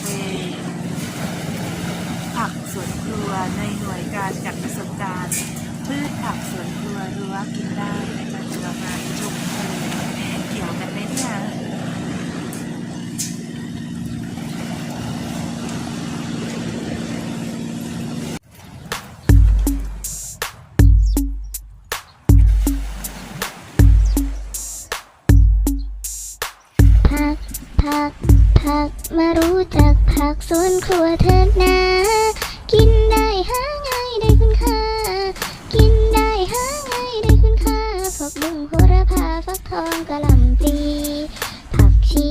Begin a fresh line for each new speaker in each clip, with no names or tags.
เคยผักสวนครัวในหน่วยการจัดประสบการณ์พืชผักสวนครัวรั้วกินได้นะคะจุฬาการชมทะเลเกี่ยวกันไหมเนี่ย
พักผัก ผักมารู้จักผักสวนครัวเถิดนะ กินได้หาง่ายได้คุณค่า กินได้หาง่ายได้คุณค่าผักบุ้งโหระพาฟักทองกะหล่ำปลีผักชี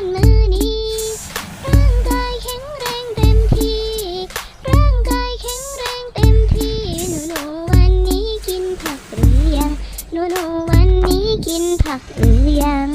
านมือนี้ ร่างกายแข็งแรงเต็มที่ ร่างกายแข็งแรงเต็มที่ หนูหนูวันนี้กินผักหรือยัง หนูหนูวันนี้กินผักหรือยัง